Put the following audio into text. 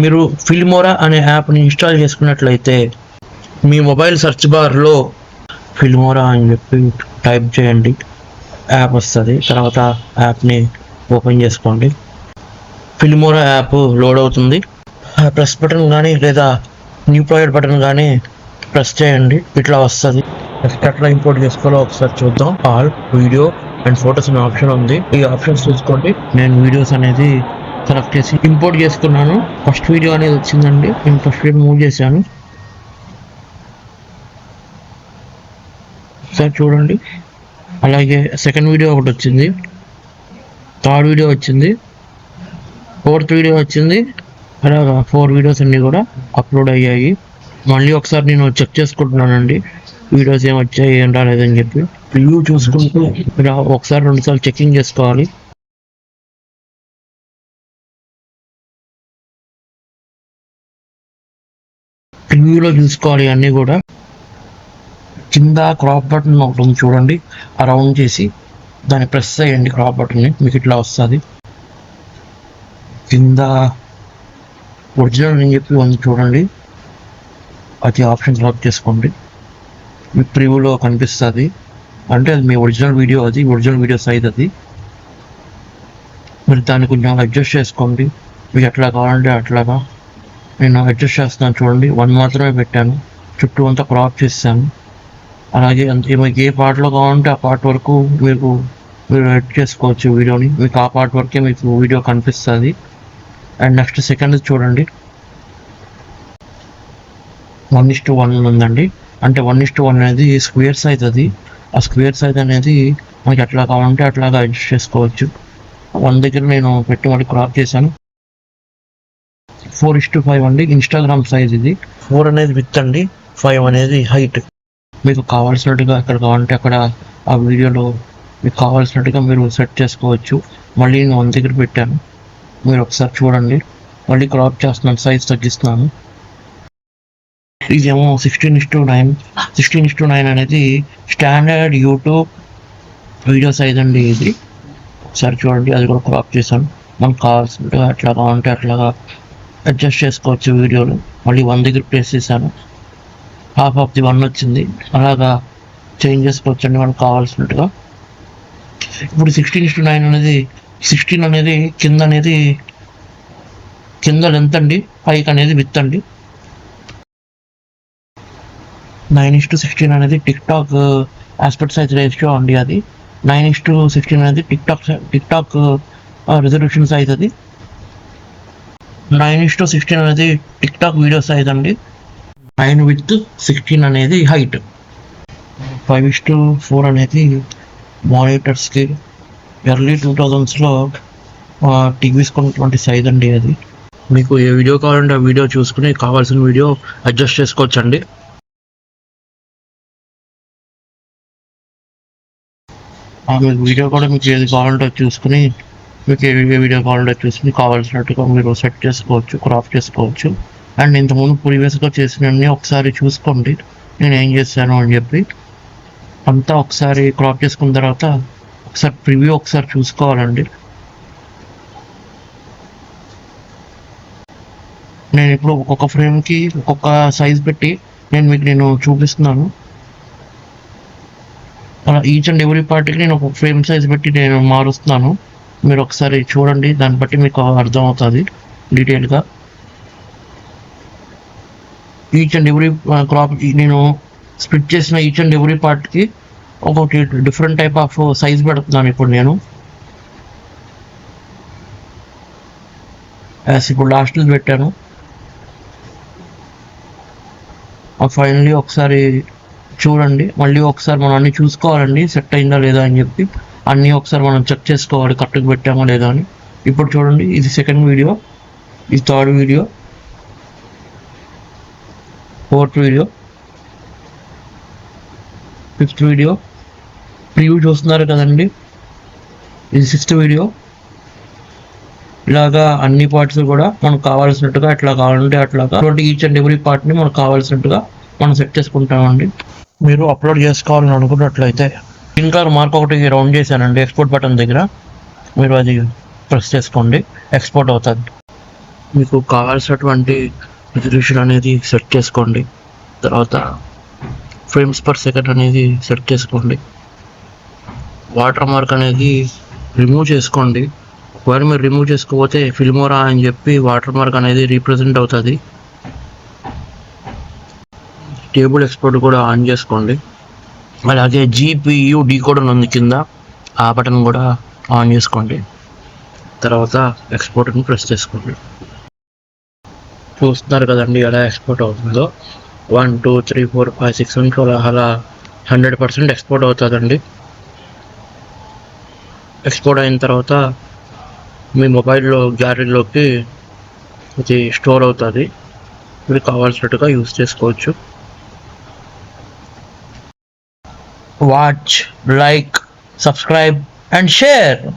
మీరు ఫిల్మోరా అనే యాప్ని ఇన్స్టాల్ చేసుకున్నట్లయితే మీ మొబైల్ సెర్చ్ బార్లో ఫిల్మోరా అని చెప్పి టైప్ చేయండి. యాప్ వస్తుంది. తర్వాత యాప్ని ఓపెన్ చేసుకోండి. ఫిల్మోరా యాప్ లోడ్ అవుతుంది. ఆ ప్రెస్ బటన్ కానీ లేదా న్యూ ప్రాజెక్ట్ బటన్ కానీ ప్రెస్ చేయండి. ఇట్లా వస్తుంది. ఎట్లా ఇంపోర్ట్ చేసుకోవాలో ఒకసారి చూద్దాం. ఆల్ వీడియో అండ్ ఫొటోస్ అనే ఆప్షన్ ఉంది. ఈ ఆప్షన్స్ చూసుకోండి. నేను వీడియోస్ అనేది సెలెక్ట్ చేసి ఇంపోర్ట్ చేసుకున్నాను. ఫస్ట్ వీడియో అనేది వచ్చిందండి. నేను ఫస్ట్ వీడియో మూవ్ చేశాను. ఒకసారి చూడండి. అలాగే సెకండ్ వీడియో ఒకటి వచ్చింది. థర్డ్ వీడియో వచ్చింది. ఫోర్త్ వీడియో వచ్చింది. అలాగా ఫోర్ వీడియోస్ అన్నీ కూడా అప్లోడ్ అయ్యాయి. మళ్ళీ ఒకసారి నేను చెక్ చేసుకుంటున్నానండి. వీడియోస్ ఏం వచ్చాయి ఏం రాలేదని చెప్పి. రివ్యూ చూసుకుంటూ ఇలా ఒకసారి రెండు సార్లు చెకింగ్ చేసుకోవాలి. వ్యూలో చూసుకోవాలి అన్నీ కూడా. కింద క్రాప్ బటన్ ఒకటి ఉంది చూడండి. అరౌండ్ రౌండ్ చేసి దాన్ని ప్రెస్ చేయండి క్రాప్ బటన్ని మీకు ఇట్లా వస్తుంది. కింద ఒరిజినల్ అని చెప్పి ఉంది చూడండి. అది ఆప్షన్ సెలెక్ట్ చేసుకోండి. మీ ప్రివ్యూలో కనిపిస్తుంది. అంటే అది మీ ఒరిజినల్ వీడియో అది ఒరిజినల్ వీడియో సైజ్ అది. మీరు దాన్ని కొంచెం అడ్జస్ట్ చేసుకోండి. మీకు ఎట్లా కావాలంటే అట్లాగా నేను అడ్జస్ట్ చేస్తున్నాను చూడండి. వన్ మాత్రమే పెట్టాను. చుట్టూ అంతా క్రాప్ చేస్తాను అలాగే మీకు ఏ పార్ట్లో కావాలంటే ఆ పార్ట్ వరకు మీకు మీరు ఎడ్ చేసుకోవచ్చు వీడియోని. మీకు ఆ పార్ట్ వరకే మీకు వీడియో కనిపిస్తుంది. అండ్ నెక్స్ట్ సెకండ్ చూడండి. వన్ ఇస్ టు వన్ ఉందండి. అంటే వన్ ఇస్ టు వన్ అనేది స్క్వేర్ సైజ్ అది. ఆ స్క్వేర్ సైజ్ అనేది మనకి ఎట్లా కావాలంటే అట్లాగా అడ్జస్ట్ చేసుకోవచ్చు. వన్ దగ్గర నేను పెట్టి మళ్ళీ క్రాప్ చేశాను. ఫోర్ ఇస్ టు ఫైవ్ అండి. ఇన్స్టాగ్రామ్ సైజ్ ఇది. ఫోర్ అనేది విత్ అండి. ఫైవ్ అనేది హైట్ మీకు కావాల్సినట్టుగా ఎక్కడ కావాలంటే అక్కడ ఆ వీడియోలో మీకు కావాల్సినట్టుగా మీరు సెట్ చేసుకోవచ్చు. మళ్ళీ నేను వన్ దగ్గర పెట్టాను. మీరు ఒకసారి చూడండి. మళ్ళీ క్రాప్ చేస్తున్నాను. సైజ్ తగ్గిస్తున్నాను. ఇదేమో sixteen is to nine sixteen is to nine అనేది స్టాండర్డ్ యూట్యూబ్ వీడియో సైజ్ అండి ఇది. ఒకసారి చూడండి. అది కూడా క్రాప్ చేశాను. మనకు కావాల్సినట్టుగా ఎట్లా కావాలంటే అట్లాగా అడ్జస్ట్ చేసుకోవచ్చు వీడియోలు. మళ్ళీ వన్ దగ్గర ప్లేస్ చేశాను. హాఫ్ ఆఫ్ ది వన్ వచ్చింది. అలాగా చేంజ్ చేసుకోవచ్చండి మనకు కావాల్సినట్టుగా. ఇప్పుడు సిక్స్టీన్ టు నైన్ అనేది సిక్స్టీన్ అనేది కింద అనేది కింద లెంత్ అండి పైకి అనేది విత్ అండి. నైన్ ఇస్ టు సిక్స్టీన్ అనేది TikTok aspect size ratio అండి అది. నైన్ ఇస్ టు సిక్స్టీన్ అనేది TikTok TikTok resolution size అది. నైన్ ఇస్ టు సిక్స్టీన్ అనేది టిక్ టాక్ వీడియో సైజ్ అండి. నైన్ విత్ సిక్స్టీన్ అనేది height five is to four అనేది మానిటర్స్కి early two థౌజండ్స్లో టీవీస్ కొన్నటువంటి సైజ్ అండి అది. మీకు ఏ వీడియో కావాలంటే ఆ వీడియో చూసుకుని కావాల్సిన వీడియో అడ్జస్ట్ చేసుకోవచ్చు అండి మీకు వీడియో కూడా మీకు ఏది కావాలంటే చూసుకుని మీకు ఏ ఏ వీడియో కావాలంటే చూసి కావాల్సినట్టుగా మీరు సెట్ చేసుకోవచ్చు క్రాప్ చేసుకోవచ్చు. అండ్ ఇంతకుముందు ప్రీవియస్గా చేసినవన్నీ ఒకసారి చూసుకోండి. నేను ఏం చేశాను అని చెప్పి అంతా ఒకసారి క్రాప్ చేసుకున్న తర్వాత ఒకసారి ప్రివ్యూ ఒకసారి చూసుకోవాలండి. నేను ఇప్పుడు ఒక్కొక్క ఫ్రేమ్కి ఒక్కొక్క సైజ్ పెట్టి నేను మీకు నేను చూపిస్తున్నాను. అలా ఈచ్ అండ్ ఎవ్రీ పార్టీకి నేను ఒక ఫ్రేమ్ సైజ్ పెట్టి నేను మారుస్తున్నాను. మీరు ఒకసారి చూడండి దాన్ని బట్టి మీకు అర్థమవుతుంది డీటెయిల్గా. ఈచ్ అండ్ ఎవ్రీ క్రాప్ నేను స్ప్లిట్ చేసిన ఈచ్ అండ్ ఎవ్రీ పార్ట్కి ఒకటి డిఫరెంట్ టైప్ ఆఫ్ సైజ్ పెడుతున్నాను ఇప్పుడు నేను. యాస్ ఇప్పుడు లాస్ట్లో పెట్టాను. ఫైనలీ ఒకసారి చూడండి మళ్ళీ ఒకసారి మనం అన్ని చూసుకోవాలండి సెట్ అయిందా లేదా అని చెప్పి. అన్నీ ఒకసారి మనం చెక్ చేసుకోవాలి కరెక్ట్గా పెట్టామా లేదా అని. ఇప్పుడు చూడండి ఇది సెకండ్ వీడియో ఇది third video fourth video fifth video preview చూస్తున్నారు కదండి. ఇది సిక్స్త్ వీడియో ఇలాగా అన్ని పార్ట్స్ కూడా మనకు కావాల్సినట్టుగా ఎట్లా కావాలంటే అట్లాగా అటువంటి ఈచ్ అండ్ ఎవ్రీ పార్ట్ని మనకు కావాల్సినట్టుగా మనం సెట్ చేసుకుంటామండి. మీరు అప్లోడ్ చేసుకోవాలని అనుకున్నట్లయితే గ్రీన్ కలర్ మార్క్ ఒకటి రౌండ్ చేశానండి. ఎక్స్పోర్ట్ బటన్ దగ్గర. మీరు అది ప్రెస్ చేసుకోండి. ఎక్స్పోర్ట్ అవుతుంది. మీకు కావాల్సినటువంటి రిజల్యూషన్ అనేది సెట్ చేసుకోండి. తర్వాత ఫ్రేమ్స్ పర్ సెకండ్ అనేది సెట్ చేసుకోండి. వాటర్ మార్క్ అనేది రిమూవ్ చేసుకోండి. ఒకవేళ మీరు రిమూవ్ చేసుకోకపోతే ఫిల్మోరా అని చెప్పి వాటర్ మార్క్ అనేది రీప్రజెంట్ అవుతుంది. టేబుల్ ఎక్స్పోర్ట్ కూడా ఆన్ చేసుకోండి. అలాగే జీపీయూ డీకోడర్ ఉంది కింద ఆ బటన్ కూడా ఆన్ చేసుకోండి. తర్వాత ఎక్స్పోర్ట్ని ప్రెస్ చేసుకోండి. చూస్తున్నారు కదండి ఎలా ఎక్స్పోర్ట్ అవుతుందో. One two three four five six నుంచి అలా అలా హండ్రెడ్ పర్సెంట్ ఎక్స్పోర్ట్ అవుతుందండి. ఎక్స్పోర్ట్ అయిన తర్వాత మీ మొబైల్లో గ్యాలరీలోకి ఇది స్టోర్ అవుతుంది. మీరు కావాల్సినట్టుగా యూస్ చేసుకోవచ్చు. watch, like, subscribe and share.